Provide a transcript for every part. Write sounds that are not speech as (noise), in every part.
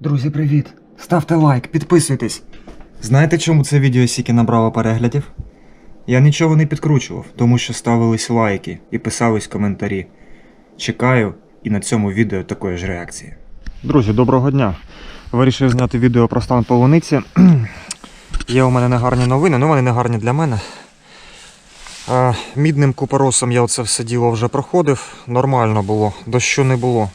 Друзі, привіт! Ставте лайк, підписуйтесь. Знаєте, чому це відео стільки набрало переглядів? Я нічого не підкручував, тому що ставились лайки і писались коментарі. Чекаю і на цьому відео такої ж реакції. Друзі, доброго дня. Вирішив зняти відео про стан полуниці. (clears throat) Є у мене негарні новини, ну вони не гарні для мене. Мідним купоросом я оце все діло вже проходив. Нормально було, дощу не було.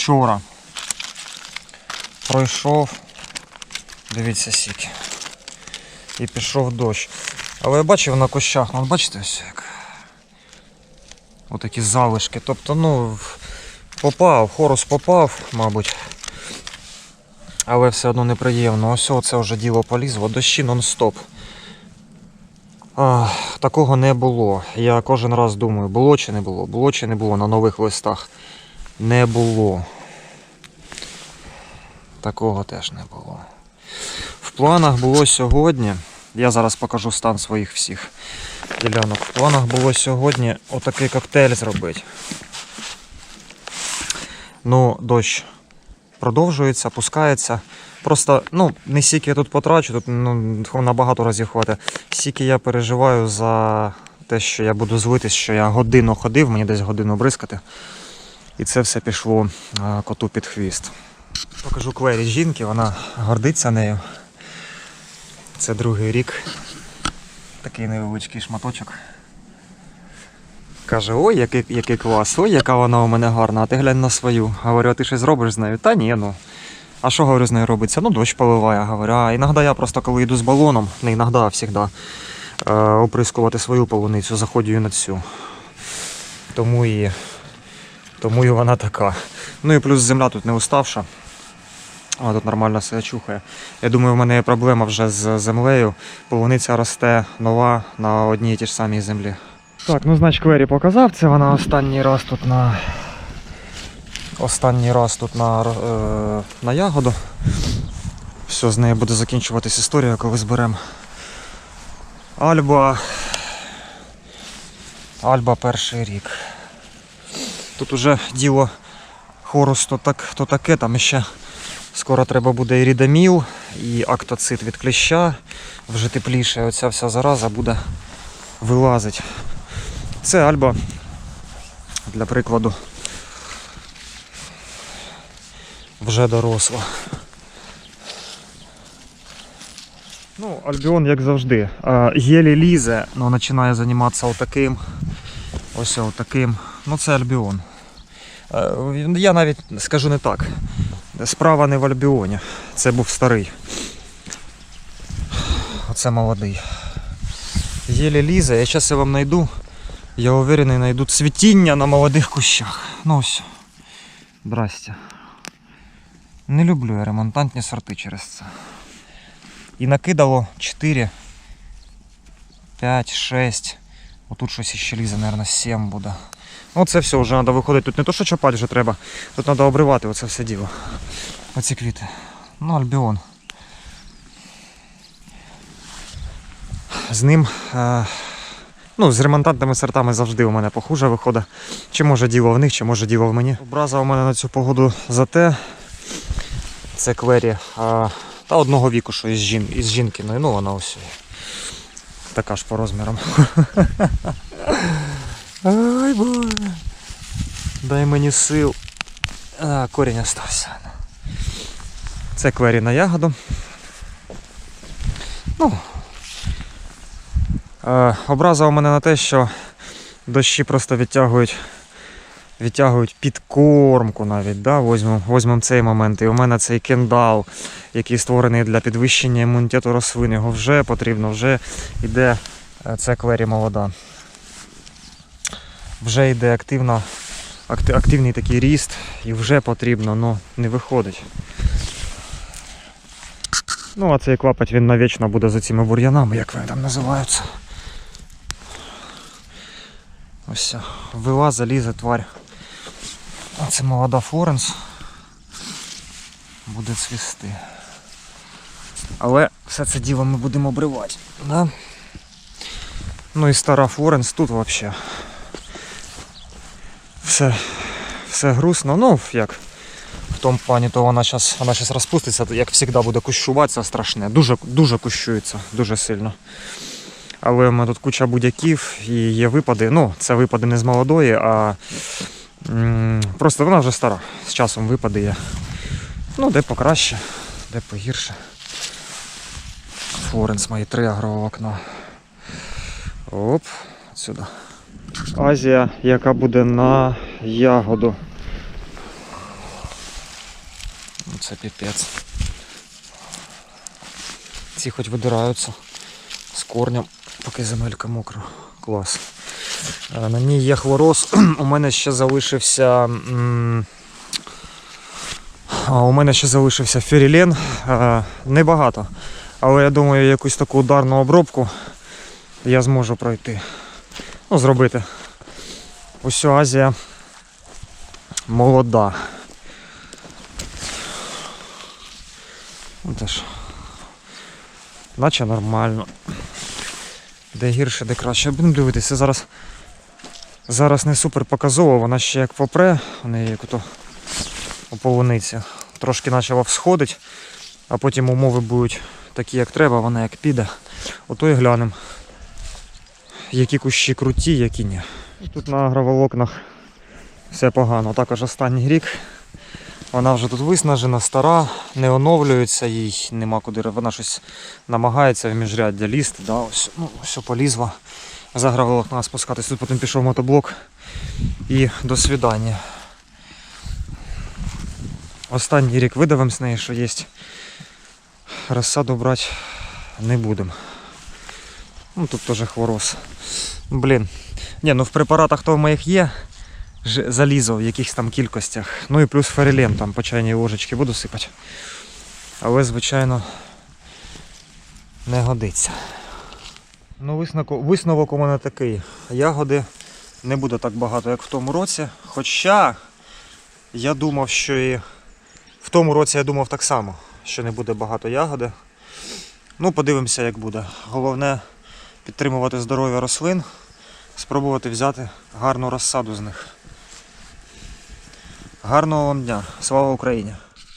Вчора пройшов, дивіться сіки. І пішов дощ. Але я бачив на кущах, ну бачите ось як. Отакі залишки. Тобто, ну, попав, хорус попав, мабуть. Але все одно неприємно. Ось це вже діло полізло, дощі нон-стоп. Такого не було. Я кожен раз думаю, було чи не було, було чи не було на нових листах. Не було. Такого теж не було. В планах було сьогодні. Я зараз покажу стан своїх всіх ділянок. В планах було сьогодні отакий коктейль зробити. Ну, дощ продовжується, пускається. Просто, ну, не стільки я тут потрачу, тут ну, набагато разів хватить. Стільки я переживаю за те, що я буду злитись, що я годину ходив, мені десь годину бризкати. І це все пішло коту під хвіст. Покажу квері жінки, вона гордиться нею. Це другий рік. Такий невеличкий шматочок. Каже, ой, який, який клас, ой, яка вона у мене гарна, а ти глянь на свою. Говорю, а ти щось зробиш з нею? Та ні, ну. А що говорю з нею робиться? Ну, дощ поливає. Говорю, а іноді я просто коли йду з балоном, не іноді, а завжди, е, оприскувати свою полуницю, заходжу на цю. Тому і, тому і вона така. Ну і плюс земля тут не уставша. А тут нормально себе чухає. Я думаю, в мене є проблема вже з землею. Полуниця росте нова на одній і тій ж самій землі. Так, ну значить Квері показав, це вона останній раз тут на. Останній раз тут на, е, на ягоду. Все, з нею буде закінчуватись історія, коли зберемо. Альба. Альба перший рік. Тут уже діло хорус то, так, то таке, там ще скоро треба буде і рідаміл, і актоцит від кліща. Вже тепліше, оця вся зараза буде вилазить. Це альба, для прикладу, вже доросла. Ну, Альбіон, як завжди, а, єлі лізе, але починає займатися отаким. Ось отаким. Ну це Альбіон. Е, Я навіть скажу не так. Справа не в Альбіоні. Це був старий. Оце молодий. Єлі лізе, я зараз я вам знайду. Я уверений, знайду цвітіння на молодих кущах. Ну ось. Здрасте. Не люблю я ремонтантні сорти через це. І накидало 4, 5, 6. Отут щось ще лізе, мабуть, 7 буде. Ну це все, вже треба виходити. Тут не то, що чопати вже треба. Тут треба обривати оце все діло. Оці квіти. Ну, альбіон. З ним. Е, ну, з ремонтантними сортами завжди у мене похуже виходить. Чи може діло в них, чи може діло в мені. Образа у мене на цю погоду за те. Це квері. Е, та одного віку, що із, жін, із жінкиною. Ну, вона ось. Така ж по розмірам. (laughs) Ай, боже. Дай мені сил. А, корінь остався. Це квері на ягоду. Ну. Е, образа у мене на те, що дощі просто відтягують. Відтягують підкормку навіть, да? Возьмемо, возьмемо цей момент. І у мене цей кендал, який створений для підвищення імунітету рослин. Його вже потрібно, вже йде е, це квері молода. Вже йде активно, акти- активний такий ріст і вже потрібно, але не виходить. Ну, а цей клапоть він навічно буде за цими бур'янами, як вони там називаються. Ось вилазить, лізе тварь. А це молода Флоренс. Буде цвісти. Але все це діло ми будемо обривати. Да? Ну і стара Флоренс тут взагалі. Все, все грустно. Ну, як в тому плані, то вона зараз вона щас розпуститься, як завжди буде кущуватися страшне. Дуже, дуже кущується, дуже сильно. Але в мене тут куча будь-яків і є випади. Ну, це випади не з молодої, а просто вона вже стара. З часом випади є. Ну, де покраще, де погірше. Флоренс мої три агрового окна. Оп, сюди. Азія, яка буде на ягоду. Ну, Це піпець. Ці хоч видираються з корнем, поки земелька мокра. Клас. Е, На ній є хлороз. (clears throat) У мене ще залишився. У мене ще залишився ферілен. Е, Небагато. Але я думаю, якусь таку ударну обробку я зможу пройти. Ну, зробити. Ось Азія молода. Ну, теж. Наче нормально. Де гірше, де краще. Будемо дивитися. Зараз, зараз не супер показово, вона ще як попре, у неї як ото у. Трошки почала всходить, а потім умови будуть такі, як треба, вона як піде. Ото і глянемо. Які кущі круті, які ні. Тут на агроволокнах все погано. Також останній рік. Вона вже тут виснажена, стара, не оновлюється, їй нема куди. Вона щось намагається в міжряддя лізти. Да? Ось, ну, все полізла. З агроволокна спускатись. Тут потім пішов мотоблок і до свидання. Останній рік видавим з неї, що є. Розсаду брати не будемо. Ну тут теж хвороз. Блін. Ні, ну в препаратах то в моїх є залізо в якихось там кількостях. Ну і плюс ферелен там по чайній ложечці буду сипати. Але, звичайно, не годиться. Ну, висновок у мене такий. Ягоди не буде так багато, як в тому році. Хоча я думав, що і в тому році я думав так само, що не буде багато ягоди. Ну, подивимося, як буде. Головне підтримувати здоров'я рослин, спробувати взяти гарну розсаду з них. Гарного вам дня. Слава Україні!